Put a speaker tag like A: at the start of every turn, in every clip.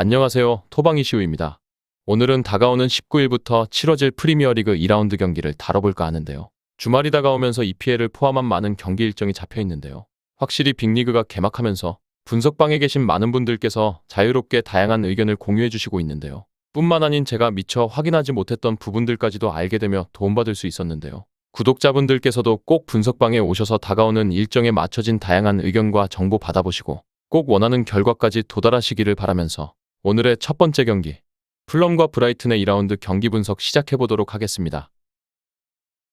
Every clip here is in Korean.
A: 안녕하세요. 토방이시우입니다. 오늘은 다가오는 19일부터 치러질 프리미어리그 2라운드 경기를 다뤄볼까 하는데요. 주말이 다가오면서 EPL을 포함한 많은 경기 일정이 잡혀 있는데요. 확실히 빅리그가 개막하면서 분석방에 계신 많은 분들께서 자유롭게 다양한 의견을 공유해 주시고 있는데요. 뿐만 아닌 제가 미처 확인하지 못했던 부분들까지도 알게 되며 도움받을 수 있었는데요. 구독자분들께서도 꼭 분석방에 오셔서 다가오는 일정에 맞춰진 다양한 의견과 정보 받아보시고 꼭 원하는 결과까지 도달하시기를 바라면서 오늘의 첫 번째 경기 플럼과 브라이튼의 2라운드 경기 분석 시작해보도록 하겠습니다.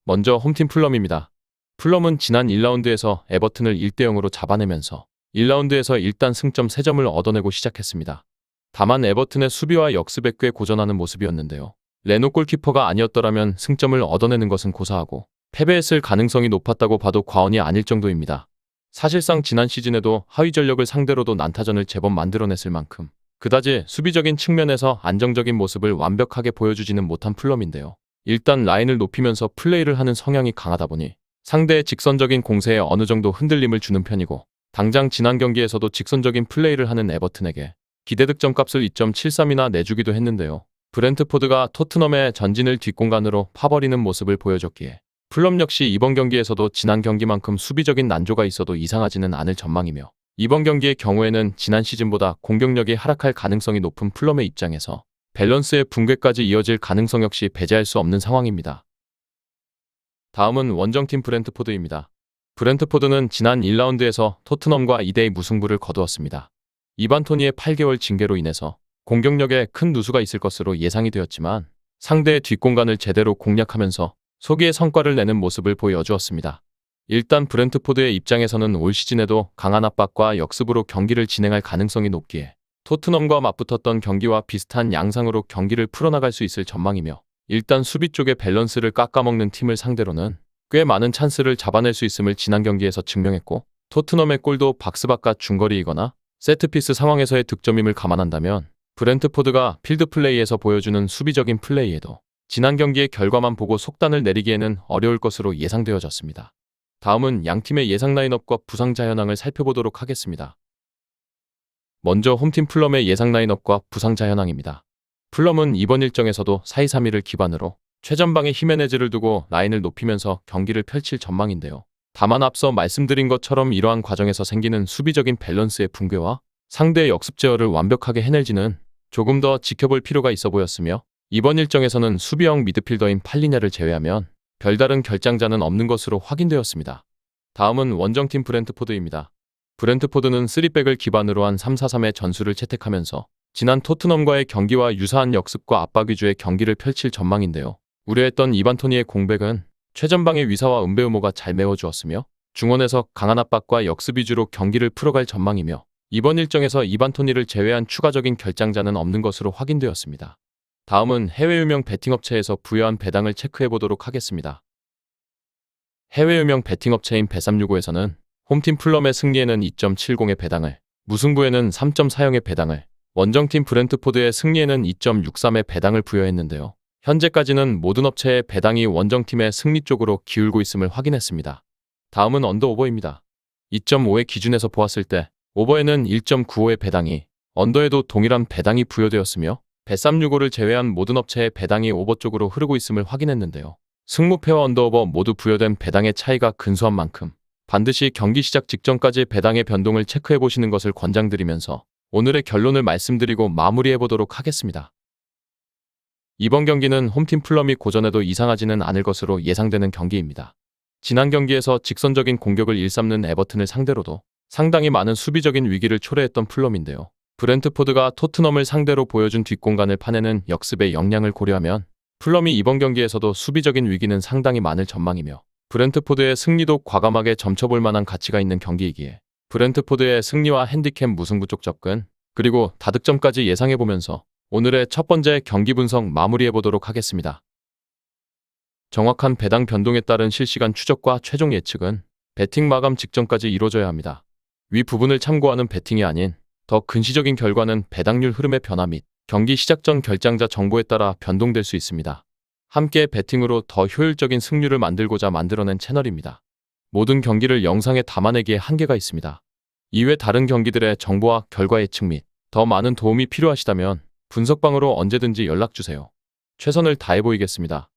A: 먼저 홈팀 플럼입니다. 플럼은 지난 1라운드에서 에버튼을 1대0으로 잡아내면서 1라운드에서 일단 승점 3점을 얻어내고 시작했습니다. 다만 에버튼의 수비와 역습에 꽤 고전하는 모습이었는데요. 레노 골키퍼가 아니었더라면 승점을 얻어내는 것은 고사하고 패배했을 가능성이 높았다고 봐도 과언이 아닐 정도입니다. 사실상 지난 시즌에도 하위 전력을 상대로도 난타전을 제법 만들어냈을 만큼 그다지 수비적인 측면에서 안정적인 모습을 완벽하게 보여주지는 못한 플럼인데요. 일단 라인을 높이면서 플레이를 하는 성향이 강하다 보니 상대의 직선적인 공세에 어느 정도 흔들림을 주는 편이고 당장 지난 경기에서도 직선적인 플레이를 하는 에버튼에게 기대 득점 값을 2.73이나 내주기도 했는데요. 브렌트포드가 토트넘의 전진을 뒷공간으로 파버리는 모습을 보여줬기에 플럼 역시 이번 경기에서도 지난 경기만큼 수비적인 난조가 있어도 이상하지는 않을 전망이며 이번 경기의 경우에는 지난 시즌보다 공격력이 하락할 가능성이 높은 플럼의 입장에서 밸런스의 붕괴까지 이어질 가능성 역시 배제할 수 없는 상황입니다. 다음은 원정팀 브렌트포드입니다. 브렌트포드는 지난 1라운드에서 토트넘과 2대2 무승부를 거두었습니다. 이반 토니의 8개월 징계로 인해서 공격력에 큰 누수가 있을 것으로 예상이 되었지만 상대의 뒷공간을 제대로 공략하면서 소기의 성과를 내는 모습을 보여주었습니다. 일단 브렌트포드의 입장에서는 올 시즌에도 강한 압박과 역습으로 경기를 진행할 가능성이 높기에 토트넘과 맞붙었던 경기와 비슷한 양상으로 경기를 풀어나갈 수 있을 전망이며 일단 수비 쪽의 밸런스를 깎아먹는 팀을 상대로는 꽤 많은 찬스를 잡아낼 수 있음을 지난 경기에서 증명했고 토트넘의 골도 박스 바깥 중거리이거나 세트피스 상황에서의 득점임을 감안한다면 브렌트포드가 필드 플레이에서 보여주는 수비적인 플레이에도 지난 경기의 결과만 보고 속단을 내리기에는 어려울 것으로 예상되어졌습니다. 다음은 양팀의 예상 라인업과 부상자 현황을 살펴보도록 하겠습니다. 먼저 홈팀 플럼의 예상 라인업과 부상자 현황입니다. 플럼은 이번 일정에서도 4-2-3-1을 기반으로 최전방에 히메네즈를 두고 라인을 높이면서 경기를 펼칠 전망인데요. 다만 앞서 말씀드린 것처럼 이러한 과정에서 생기는 수비적인 밸런스의 붕괴와 상대의 역습 제어를 완벽하게 해낼지는 조금 더 지켜볼 필요가 있어 보였으며 이번 일정에서는 수비형 미드필더인 팔리냐를 제외하면 별다른 결장자는 없는 것으로 확인되었습니다. 다음은 원정팀 브렌트포드입니다. 브렌트포드는 3백을 기반으로 한 3-4-3의 전술을 채택하면서 지난 토트넘과의 경기와 유사한 역습과 압박 위주의 경기를 펼칠 전망인데요. 우려했던 이반 토니의 공백은 최전방의 위사와 은베우모가 잘 메워주었으며 중원에서 강한 압박과 역습 위주로 경기를 풀어갈 전망이며 이번 일정에서 이반 토니를 제외한 추가적인 결장자는 없는 것으로 확인되었습니다. 다음은 해외 유명 베팅 업체에서 부여한 배당을 체크해 보도록 하겠습니다. 해외 유명 베팅 업체인 배365에서는 홈팀 플럼의 승리에는 2.70의 배당을, 무승부에는 3.40의 배당을, 원정팀 브렌트포드의 승리에는 2.63의 배당을 부여했는데요. 현재까지는 모든 업체의 배당이 원정팀의 승리 쪽으로 기울고 있음을 확인했습니다. 다음은 언더 오버입니다. 2.5의 기준에서 보았을 때 오버에는 1.95의 배당이, 언더에도 동일한 배당이 부여되었으며 배365를 제외한 모든 업체의 배당이 오버 쪽으로 흐르고 있음을 확인했는데요. 승무패와 언더오버 모두 부여된 배당의 차이가 근소한 만큼 반드시 경기 시작 직전까지 배당의 변동을 체크해 보시는 것을 권장드리면서 오늘의 결론을 말씀드리고 마무리해 보도록 하겠습니다. 이번 경기는 홈팀 플럼이 고전해도 이상하지는 않을 것으로 예상되는 경기입니다. 지난 경기에서 직선적인 공격을 일삼는 에버튼을 상대로도 상당히 많은 수비적인 위기를 초래했던 플럼인데요. 브렌트포드가 토트넘을 상대로 보여준 뒷공간을 파내는 역습의 역량을 고려하면 플럼이 이번 경기에서도 수비적인 위기는 상당히 많을 전망이며 브렌트포드의 승리도 과감하게 점쳐볼 만한 가치가 있는 경기이기에 브렌트포드의 승리와 핸디캡 무승부 쪽 접근 그리고 다득점까지 예상해보면서 오늘의 첫 번째 경기 분석 마무리해보도록 하겠습니다. 정확한 배당 변동에 따른 실시간 추적과 최종 예측은 배팅 마감 직전까지 이루어져야 합니다. 위 부분을 참고하는 배팅이 아닌 더 근시적인 결과는 배당률 흐름의 변화 및 경기 시작 전 결장자 정보에 따라 변동될 수 있습니다. 함께 배팅으로 더 효율적인 승률을 만들고자 만들어낸 채널입니다. 모든 경기를 영상에 담아내기에 한계가 있습니다. 이외 다른 경기들의 정보와 결과 예측 및 더 많은 도움이 필요하시다면 분석방으로 언제든지 연락 주세요. 최선을 다해 보이겠습니다.